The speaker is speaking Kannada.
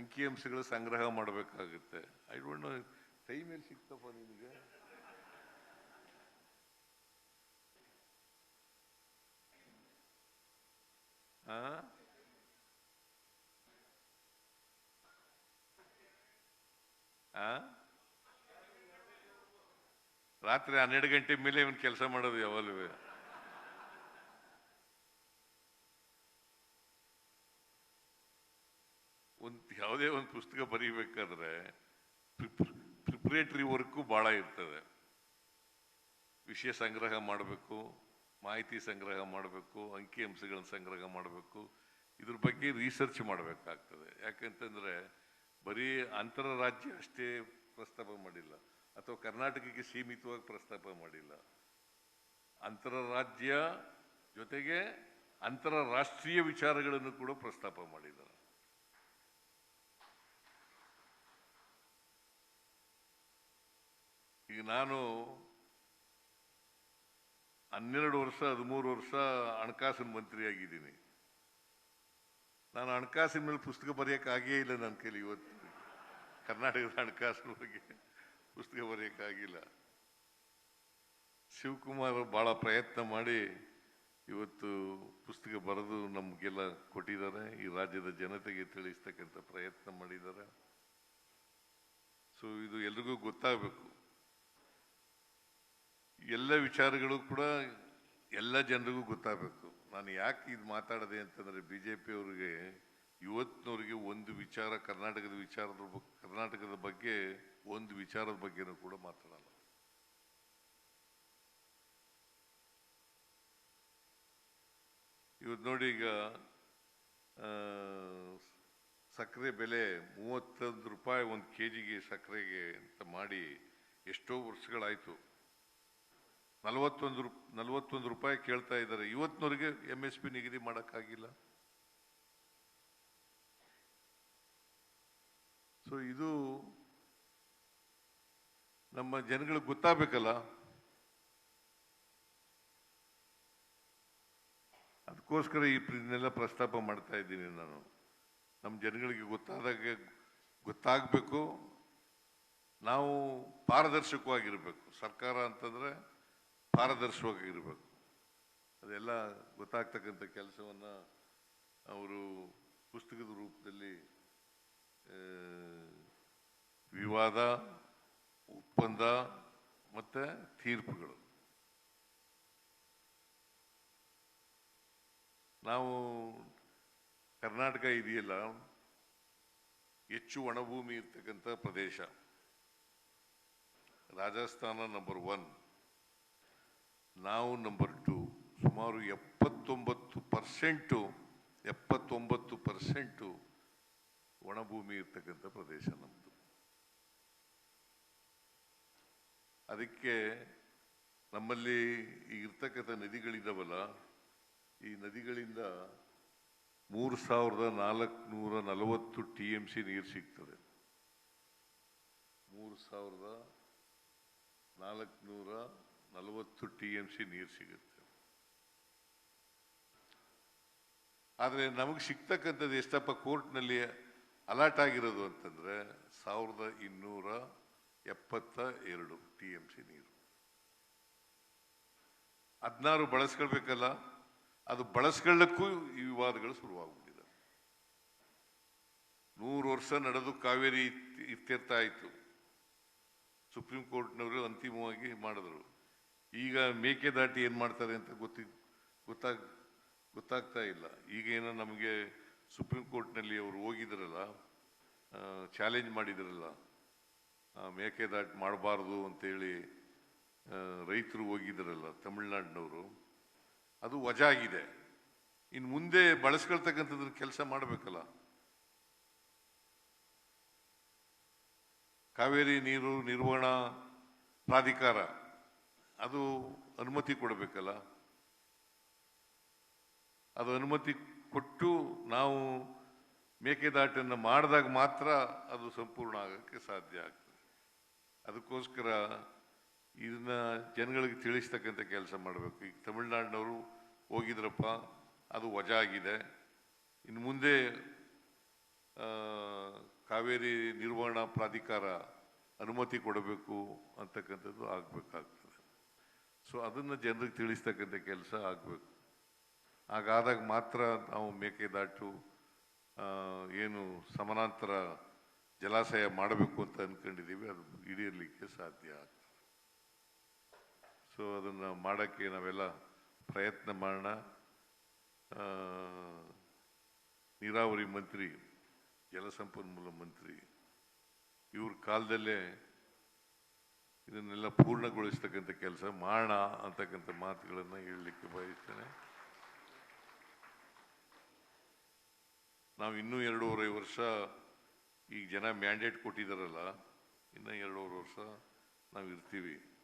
ಅಂಕಿಅಂಶಗಳು ಸಂಗ್ರಹ ಮಾಡಬೇಕಾಗುತ್ತೆ. ಐ ಡೋಂಟ್ ನೋ ಟೈಮ್ ಎಲ್ಲಿ ಸಿಕ್ತಪ್ಪ ನಿನಗೆ? ರಾತ್ರಿ ಹನ್ನೆರಡು ಗಂಟೆ ಮೇಲೆ ಇವನ್ ಕೆಲಸ ಮಾಡೋದು ಯಾವಾಗಲೂ ಒಂದು ಯಾವುದೇ ಒಂದು ಪುಸ್ತಕ ಬರೀಬೇಕಾದ್ರೆ ಪ್ರಿಪ್ರೇಟರಿ ವರ್ಕು ಭಾಳ ಇರ್ತದೆ. ವಿಷಯ ಸಂಗ್ರಹ ಮಾಡಬೇಕು, ಮಾಹಿತಿ ಸಂಗ್ರಹ ಮಾಡಬೇಕು ಅಂಕಿಅಂಶಗಳನ್ನ ಸಂಗ್ರಹ ಮಾಡಬೇಕು, ಇದ್ರ ಬಗ್ಗೆ ರಿಸರ್ಚ್ ಮಾಡಬೇಕಾಗ್ತದೆ. ಯಾಕಂತಂದ್ರೆ ಬರೀ ಅಂತರರಾಜ್ಯ ಅಷ್ಟೇ ಪ್ರಸ್ತಾಪ ಮಾಡಿಲ್ಲ, ಅಥವಾ ಕರ್ನಾಟಕಕ್ಕೆ ಸೀಮಿತವಾಗಿ ಪ್ರಸ್ತಾಪ ಮಾಡಿಲ್ಲ. ಅಂತರರಾಜ್ಯ ಜೊತೆಗೆ ಅಂತರರಾಷ್ಟ್ರೀಯ ವಿಚಾರಗಳನ್ನು ಕೂಡ ಪ್ರಸ್ತಾಪ ಮಾಡಿದ್ದಾರೆ. ಈಗ ನಾನು ಹನ್ನೆರಡು ವರ್ಷ, ಹದಿಮೂರು ವರ್ಷ ಹಣಕಾಸಿನ ಮಂತ್ರಿ ಆಗಿದ್ದೀನಿ. ನಾನು ಹಣಕಾಸಿನ ಮೇಲೆ ಪುಸ್ತಕ ಬರೆಯೋಕ್ಕಾಗೇ ಇಲ್ಲ ನನ್ನ ಕೈಲಿ ಇವತ್ತು. ಕರ್ನಾಟಕದ ಹಣಕಾಸಿನ ಬಗ್ಗೆ ಪುಸ್ತಕ ಬರೆಯೋಕ್ಕಾಗಿಲ್ಲ ಶಿವಕುಮಾರ್ ಭಾಳ ಪ್ರಯತ್ನ ಮಾಡಿ ಇವತ್ತು ಪುಸ್ತಕ ಬರೆದು ನಮಗೆಲ್ಲ ಕೊಟ್ಟಿದ್ದಾರೆ. ಈ ರಾಜ್ಯದ ಜನತೆಗೆ ತಿಳಿಸ್ತಕ್ಕಂಥ ಪ್ರಯತ್ನ ಮಾಡಿದ್ದಾರೆ. ಸೊ ಇದು ಎಲ್ರಿಗೂ ಗೊತ್ತಾಗಬೇಕು. ಎಲ್ಲ ವಿಚಾರಗಳು ಕೂಡ ಎಲ್ಲ ಜನರಿಗೂ ಗೊತ್ತಾಗಬೇಕು. ನಾನು ಯಾಕೆ ಇದು ಮಾತಾಡದೆ ಅಂತಂದರೆ ಬಿ ಜೆ ಪಿಯವರಿಗೆ ಇವತ್ತಿನವರಿಗೆ ಒಂದು ವಿಚಾರ, ಕರ್ನಾಟಕದ ವಿಚಾರದ ಕರ್ನಾಟಕದ ಬಗ್ಗೆ ಒಂದು ವಿಚಾರದ ಬಗ್ಗೆನೂ ಕೂಡ ಮಾತಾಡಲ್ಲ. ಇವತ್ತು ನೋಡಿ ಈಗ ಸಕ್ಕರೆ ಬೆಲೆ ಮೂವತ್ತೊಂದು ರೂಪಾಯಿ ಒಂದು ಕೆ ಜಿಗೆ ಸಕ್ಕರೆಗೆ ಅಂತ ಮಾಡಿ ಎಷ್ಟೋ ವರ್ಷಗಳಾಯಿತು. ನಲವತ್ತೊಂದು ರೂಪ್, ನಲವತ್ತೊಂದು ರೂಪಾಯಿ ಕೇಳ್ತಾ ಇದ್ದಾರೆ. ಇವತ್ತಿನವರೆಗೆ ಎಂ ಎಸ್ ಪಿ ನಿಗದಿ ಮಾಡೋಕ್ಕಾಗಿಲ್ಲ. ಸೊ ಇದು ನಮ್ಮ ಜನಗಳಿಗೆ ಗೊತ್ತಾಗಬೇಕಲ್ಲ. ಅದಕ್ಕೋಸ್ಕರ ಈ ಇದನ್ನೆಲ್ಲ ಪ್ರಸ್ತಾಪ ಮಾಡ್ತಾ ಇದ್ದೀನಿ ನಾನು. ನಮ್ಮ ಜನಗಳಿಗೆ ಗೊತ್ತಾದಾಗ ಗೊತ್ತಾಗಬೇಕು. ನಾವು ಪಾರದರ್ಶಕವಾಗಿರಬೇಕು. ಸರ್ಕಾರ ಅಂತಂದ್ರೆ ಪಾರದರ್ಶಕವಾಗಿರಬೇಕು. ಅದೆಲ್ಲ ಗೊತ್ತಾಗ್ತಕ್ಕಂಥ ಕೆಲಸವನ್ನು ಅವರು ಪುಸ್ತಕದ ರೂಪದಲ್ಲಿ ವಿವಾದ, ಒಪ್ಪಂದ ಮತ್ತು ತೀರ್ಪುಗಳು. ನಾವು ಕರ್ನಾಟಕ ಇದೆಯಲ್ಲ, ಹೆಚ್ಚು ಒಣಭೂಮಿ ಇರ್ತಕ್ಕಂಥ ಪ್ರದೇಶ. ರಾಜಸ್ಥಾನ ನಂಬರ್ ಒನ್ ನಾವು ನಂಬರ್ ಟು ಸುಮಾರು ಎಪ್ಪತ್ತೊಂಬತ್ತು ಪರ್ಸೆಂಟು ಎಪ್ಪತ್ತೊಂಬತ್ತು ಪರ್ಸೆಂಟು ಒಣಭೂಮಿ ಇರ್ತಕ್ಕಂಥ ಪ್ರದೇಶ ನಮ್ಮದು ಅದಕ್ಕೆ ನಮ್ಮಲ್ಲಿ ಈಗ ಇರ್ತಕ್ಕಂಥ ನದಿಗಳಿದ್ದಾವಲ್ಲ ಈ ನದಿಗಳಿಂದ ಮೂರು ಸಾವಿರದ ನಾಲ್ಕುನೂರ ನಲವತ್ತು ಟಿ ಎಂ ಸಿ ನೀರು ಸಿಗ್ತದೆ. ಮೂರು ಸಾವಿರದ ನಾಲ್ಕುನೂರ ನಲವತ್ತು ಟಿ ಎಂ ಸಿ ನೀರು ಸಿಗುತ್ತೆ. ಆದರೆ ನಮಗೆ ಸಿಗ್ತಕ್ಕಂಥದ್ದು ಎಷ್ಟಪ್ಪ ಕೋರ್ಟ್ನಲ್ಲಿ ಅಲಾಟ್ ಆಗಿರೋದು ಅಂತಂದ್ರೆ ಸಾವಿರದ ಇನ್ನೂರ ಎಪ್ಪತ್ತ ಎರಡು ಟಿ ಎಂ ಸಿ ನೀರು. ಹದಿನಾರು ಬಳಸ್ಕೊಳ್ಬೇಕಲ್ಲ, ಅದು ಬಳಸ್ಕೊಳ್ಳಕ್ಕೂ ಈ ವಿವಾದಗಳು ಶುರುವಾಗ್ಬಿಟ್ಟಿದೆ. ನೂರು ವರ್ಷ ನಡೆದು ಕಾವೇರಿ ಇತ್- ಇತ್ಯರ್ಥ ಆಯಿತು. ಸುಪ್ರೀಂ ಕೋರ್ಟ್ನವರು ಅಂತಿಮವಾಗಿ ಮಾಡಿದ್ರು. ಈಗ ಮೇಕೆದಾಟಿ ಏನು ಮಾಡ್ತಾರೆ ಅಂತ ಗೊತ್ತಿ, ಗೊತ್ತಾಗ್, ಗೊತ್ತಾಗ್ತಾ ಇಲ್ಲ. ಈಗ ಏನೋ ನಮಗೆ ಸುಪ್ರೀಂ ಕೋರ್ಟ್ನಲ್ಲಿ ಅವರು ಹೋಗಿದ್ರಲ್ಲ ಚಾಲೆಂಜ್ ಮಾಡಿದ್ರಲ್ಲ ಮೇಕೆದಾಟಿ ಮಾಡಬಾರ್ದು ಅಂತೇಳಿ ರೈತರು ಹೋಗಿದ್ರಲ್ಲ ತಮಿಳ್ನಾಡಿನವರು, ಅದು ವಜಾ ಆಗಿದೆ ಇನ್ನು ಮುಂದೆ ಬಳಸ್ಕೊಳ್ತಕ್ಕಂಥದ್ರ ಕೆಲಸ ಮಾಡಬೇಕಲ್ಲ. ಕಾವೇರಿ ನೀರು ನಿರ್ವಹಣಾ ಪ್ರಾಧಿಕಾರ. ಅದು ಅನುಮತಿ ಕೊಡಬೇಕಲ್ಲ? ಅದು ಅನುಮತಿ ಕೊಟ್ಟು ನಾವು ಮೇಕೆದಾಟನ್ನು ಮಾಡಿದಾಗ ಮಾತ್ರ ಅದು ಸಂಪೂರ್ಣ ಆಗೋಕ್ಕೆ ಸಾಧ್ಯ ಆಗ್ತದೆ. ಅದಕ್ಕೋಸ್ಕರ ಇದನ್ನ ಜನಗಳಿಗೆ ತಿಳಿಸ್ತಕ್ಕಂಥ ಕೆಲಸ ಮಾಡಬೇಕು. ಈಗ ತಮಿಳ್ನಾಡಿನವರು ಹೋಗಿದ್ರಪ್ಪ, ಅದು ವಜಾ ಆಗಿದೆ ಇನ್ನು ಮುಂದೆ ಕಾವೇರಿ ನಿರ್ವಹಣಾ ಪ್ರಾಧಿಕಾರ ಅನುಮತಿ ಕೊಡಬೇಕು ಅಂತಕ್ಕಂಥದ್ದು ಆಗಬೇಕಾಗ್ತದೆ. ಸೊ ಅದನ್ನು ಜನರಿಗೆ ತಿಳಿಸ್ತಕ್ಕಂಥ ಕೆಲಸ ಆಗಬೇಕು. ಹಾಗಾದಾಗ ಮಾತ್ರ ನಾವು ಮೇಕೆದಾಟು ಏನು ಸಮಾನಾಂತರ ಜಲಾಶಯ ಮಾಡಬೇಕು ಅಂತ ಅಂದ್ಕೊಂಡಿದ್ದೀವಿ ಅದು ಈಡೇರಲಿಕ್ಕೆ ಸಾಧ್ಯ ಆಗ್ತದೆ. ಸೊ ಅದನ್ನು ಮಾಡೋಕ್ಕೆ ನಾವೆಲ್ಲ ಪ್ರಯತ್ನ ಮಾಡೋಣ. ನೀರಾವರಿ ಮಂತ್ರಿ, ಜಲಸಂಪನ್ಮೂಲ ಮಂತ್ರಿ, ಇವ್ರ ಕಾಲದಲ್ಲೇ ಇದನ್ನೆಲ್ಲ ಪೂರ್ಣಗೊಳಿಸ್ತಕ್ಕಂಥ ಕೆಲಸ ಮಾಡೋಣ ಅಂತಕ್ಕಂಥ ಮಾತುಗಳನ್ನು ಹೇಳಲಿಕ್ಕೆ ಬಯಸ್ತೇನೆ. ನಾವು ಇನ್ನೂ ಎರಡೂವರೆ ವರ್ಷ ಈಗ ಜನ ಮ್ಯಾಂಡೇಟ್ ಕೊಟ್ಟಿದ್ದಾರಲ್ಲ ಇನ್ನೂ ಎರಡೂವರೆ ವರ್ಷ ನಾವು ಇರ್ತೀವಿ.